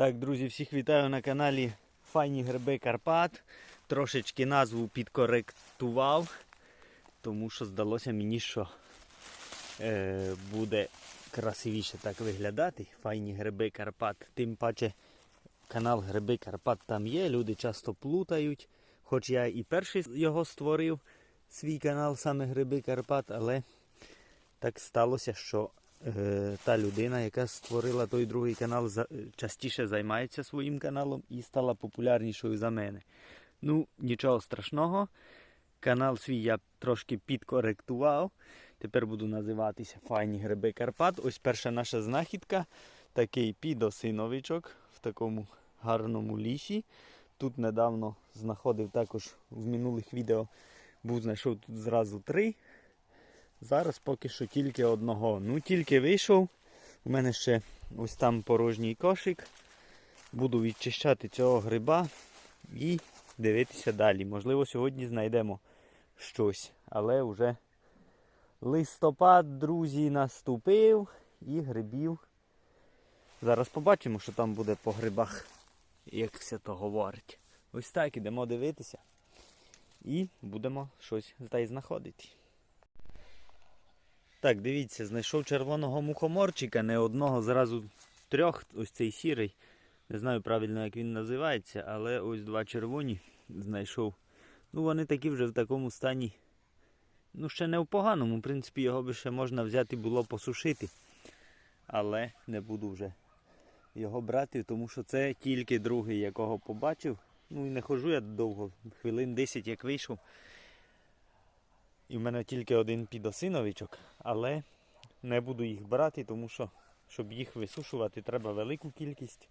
Так, друзі, всіх вітаю на каналі Файні Гриби Карпат. Трошечки назву підкоректував, тому що здалося мені, що е, буде красивіше так виглядати. Файні Гриби Карпат. Тим паче канал Гриби Карпат там є. Люди часто плутають. Хоч я і перший його створив, свій канал саме Гриби Карпат, але так сталося, що та людина, яка створила той другий канал, частіше займається своїм каналом і стала популярнішою за мене. Ну, нічого страшного. Канал свій я трошки підкоректував. Тепер буду називатися Файні Гриби Карпат. Ось перша наша знахідка. Такий підосиновичок в такому гарному лісі. Тут недавно знаходив також в минулих відео. Був знайшов тут зразу три. Зараз поки що тільки одного. Ну, тільки вийшов. У мене ще ось там порожній кошик. Буду відчищати цього гриба і дивитися далі. Можливо, сьогодні знайдемо щось. Але вже листопад, друзі, наступив і грибів. Зараз побачимо, що там буде по грибах, як все то говорить. Ось так ідемо дивитися. І будемо щось знаходити. Так, дивіться, знайшов червоного мухоморчика, не одного, зразу трьох, ось цей сірий. Не знаю правильно, як він називається, але ось два червоні знайшов. Ну, вони такі вже в такому стані. Ну, ще не в поганому. В принципі, його би ще можна взяти було посушити. Але не буду вже його брати, тому що це тільки другий, якого побачив. Ну і не хожу я довго, хвилин 10 як вийшов. І в мене тільки один підосиновичок, але не буду їх брати, тому що, щоб їх висушувати, треба велику кількість.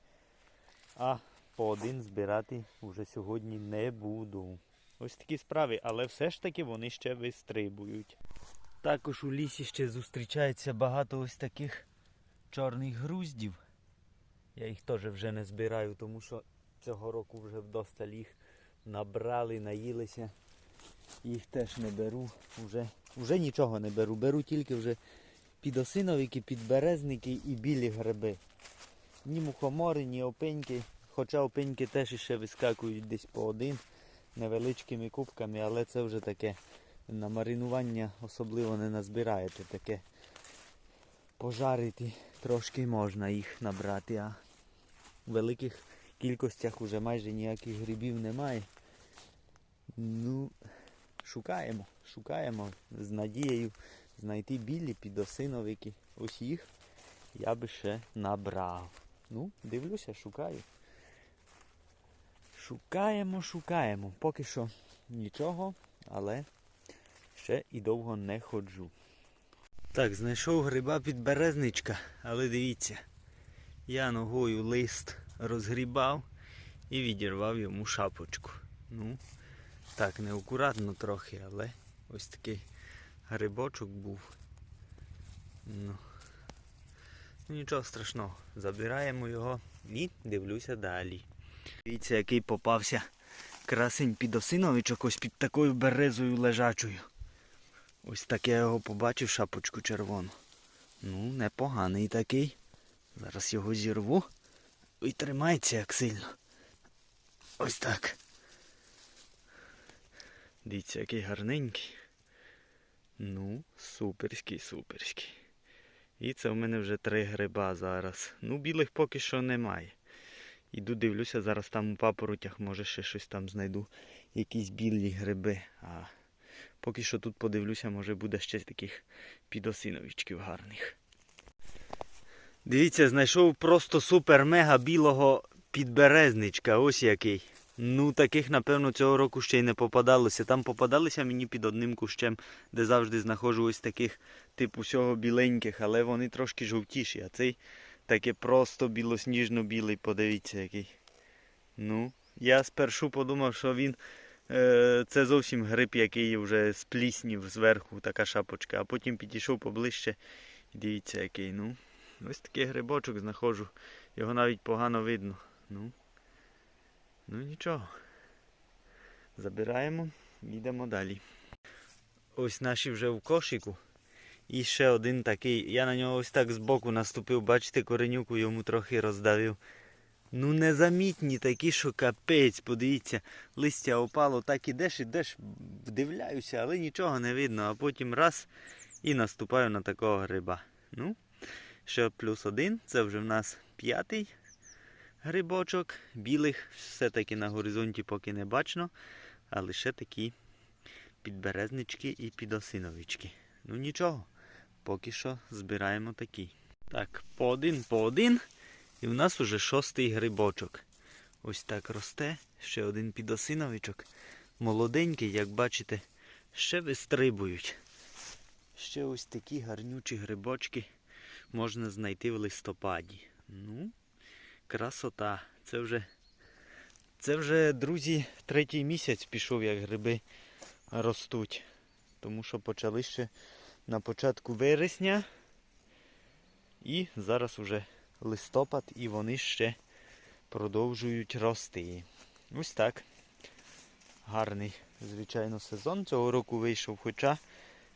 А по один збирати вже сьогодні не буду. Ось такі справи, але все ж таки вони ще вистрибують. Також у лісі ще зустрічається багато ось таких чорних груздів. Я їх теж вже не збираю, тому що цього року вже вдосталь їх набрали, наїлися. Їх теж не беру. Уже, уже нічого не беру. Беру тільки вже підосиновики, підберезники і білі гриби. Ні мухомори, ні опеньки. Хоча опеньки теж ще вискакують десь по один невеличкими кубками, але це вже таке на маринування особливо не назбираєте. Таке пожарити трошки можна їх набрати, а в великих кількостях вже майже ніяких грибів немає. Ну, шукаємо, шукаємо з надією знайти білі підосиновики. Ось їх я би ще набрав. Ну, дивлюся, шукаю. Шукаємо, шукаємо. Поки що нічого, але ще і довго не ходжу. Так, знайшов гриба підберезничка, але дивіться, я ногою лист розгрібав і відірвав йому шапочку. Ну, так, неакуратно трохи, але ось такий грибочок був. Ну, ну нічого страшного, забираємо його і дивлюся далі. Дивіться, який попався красень підосиновичок ось під такою березою лежачою. Ось так я його побачив, шапочку червону. Ну, непоганий такий. Зараз його зірву. І тримається як сильно. Ось так. Дивіться, який гарненький. Ну, суперський, суперський. І це в мене вже три гриба зараз. Ну, білих поки що немає. Іду дивлюся, зараз там у папоротях, може ще щось там знайду. Якісь білі гриби. А поки що тут подивлюся, може буде ще таких підосиновичків гарних. Дивіться, знайшов просто супер-мега білого підберезничка. Ось який. Ну, таких, напевно, цього року ще й не попадалося. Там попадалися мені під одним кущем, де завжди знаходжу ось таких, типу, всього біленьких, але вони трошки жовтіші. А цей таке просто білосніжно-білий, подивіться який. Ну, я спершу подумав, що він е, це зовсім гриб, який вже з пліснів зверху, така шапочка. А потім підійшов поближче і дивіться який. ну. Ось такий грибочок знаходжу. Його навіть погано видно. Ну, ну нічого. Забираємо йдемо далі. Ось наші вже в кошику. І ще один такий. Я на нього ось так збоку наступив, бачите, коренюку йому трохи роздавив. Ну незамітні такі, що капець, подивіться, листя опало, так ідеш, ідеш, вдивляюся, але нічого не видно, а потім раз і наступаю на такого гриба. Ну, ще плюс один, це вже в нас п'ятий грибочок. Білих все-таки на горизонті поки не бачно, а лише такі підберезнички і підосиновички. Ну нічого, поки що збираємо такі. Так, по один, по один. І в нас уже шостий грибочок. Ось так росте. Ще один підосиновичок. Молоденький, як бачите, ще вистрибують. Ще ось такі гарнючі грибочки можна знайти в листопаді. Ну, красота. Це вже, це вже, друзі, третій місяць пішов, як гриби ростуть. Тому що почали ще на початку вересня. І зараз уже листопад і вони ще продовжують рости. Ось так. Гарний, звичайно, сезон цього року вийшов. Хоча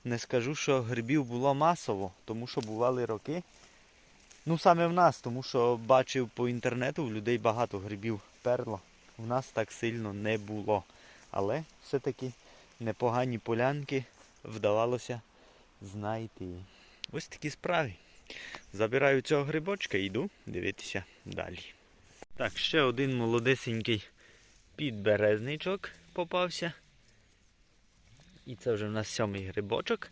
не скажу, що грибів було масово, тому що бували роки. Ну, саме в нас, тому що бачив по інтернету, в людей багато грибів перло. У нас так сильно не було. Але все-таки непогані полянки вдавалося знайти. Ось такі справи. Забираю цього грибочка і йду дивитися далі. Так, ще один молодесенький підберезничок попався. І це вже в нас сьомий грибочок.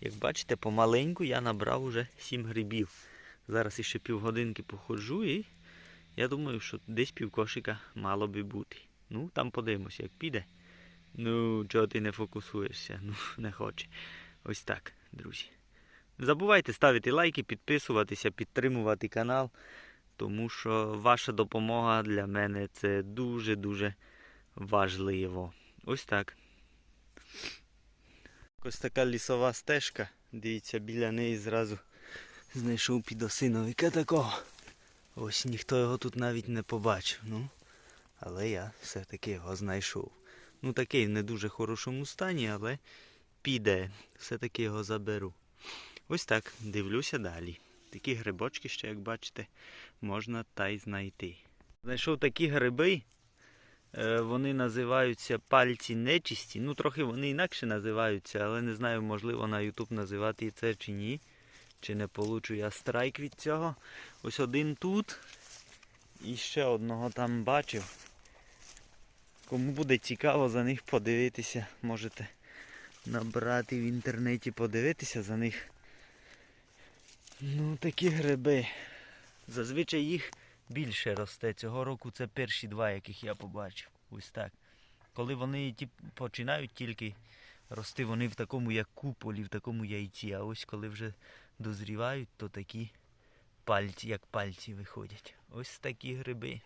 Як бачите, помаленьку я набрав уже 7 грибів. Зараз іще півгодинки походжу і я думаю, що десь півкошика мало би бути. Ну, там подивимося, як піде. Ну, чого ти не фокусуєшся? Ну, не хоче. Ось так, друзі. Не забувайте ставити лайки, підписуватися, підтримувати канал, тому що ваша допомога для мене це дуже-дуже важливо. Ось так. Ось така лісова стежка. Дивіться, біля неї зразу знайшов підосиновика такого. Ось ніхто його тут навіть не побачив. Ну, але я все-таки його знайшов. Ну такий в не дуже хорошому стані, але піде. Все-таки його заберу. Ось так, дивлюся далі. Такі грибочки ще, як бачите, можна та й знайти. Знайшов такі гриби. е, Вони називаються пальці нечисті. Ну, трохи вони інакше називаються, але не знаю, можливо, на YouTube називати це чи ні. Чи не получу я страйк від цього. Ось один тут. І ще одного там бачив. Кому буде цікаво за них подивитися, можете набрати в інтернеті, подивитися за них. Ну, такі гриби. Зазвичай їх більше росте. Цього року це перші два, яких я побачив. Ось так. Коли вони ті, починають тільки рости, вони в такому як куполі, в такому яйці. А ось коли вже дозрівають, то такі пальці, як пальці виходять. Ось такі гриби.